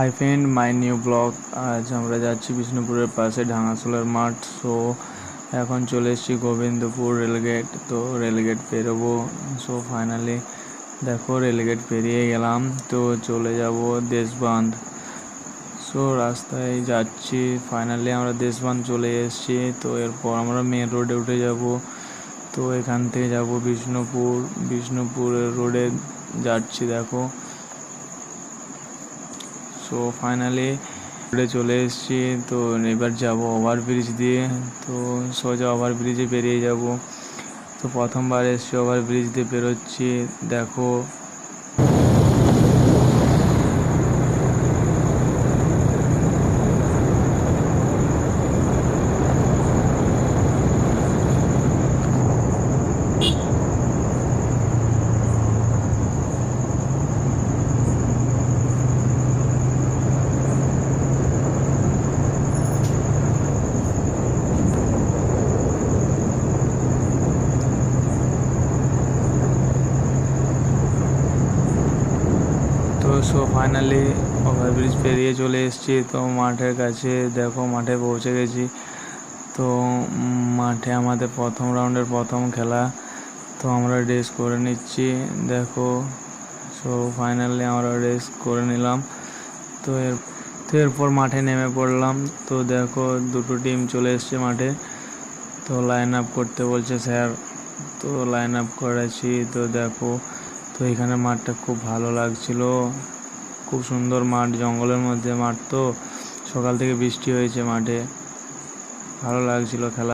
Hi friend, my new vlog. আজ আমরা যাচ্ছি বিষ্ণুপুরের পাশে ঢাঙাশোলার মাঠ। সো এখন চলে এসেছি গোবিন্দপুর রেলগেট তো রেলগেট পেরোবো সো ফাইনালি দেখো রেলগেট পেরিয়ে গেলাম। তো চলে যাব দেশবান্ধ। সো রাস্তায় যাচ্ছি। ফাইনালি আমরা দেশবান্ধ চলে এসেছি। তো এরপর আমরা মেন রোডে উঠে যাব। তো এখান থেকে যাব বিষ্ণুপুর। বিষ্ণুপুরের রোডে যাচ্ছি, দেখো। সো ফাইনালি রোডে চলে এসেছি। তো, এবার যাব ওভারব্রিজ দিয়ে। তো, সোজা ওভারব্রিজে বেরিয়ে যাব। তো, প্রথমবার এসছি ওভারব্রিজ দিয়ে বেরোচ্ছি। দেখো তো সো ফাইনালি ওভারব্রিজ পেরিয়ে চলে এসেছি। তো মাঠের কাছে দেখো, মাঠে পৌঁছে গেছি। তো মাঠে আমাদের প্রথম রাউন্ডের প্রথম খেলা। তো আমরা রেস করে নিচ্ছি। দেখো, সো ফাইনালি আমরা রেস করে নিলাম। তো এর, তো এরপর মাঠে নেমে পড়লাম। তো দেখো, দুটো টিম চলে এসছে মাঠে। তো লাইন আপ করতে বলছে স্যার। তো লাইন আপ করেছি। তো দেখো তো এখানে মাঠটা খুব ভালো লাগছিল। খুব সুন্দর মাঠ, জঙ্গলের মধ্যে মাঠ তো। সকাল থেকে বৃষ্টি হয়েছে মাঠে। ভালো লাগছিল খেলা।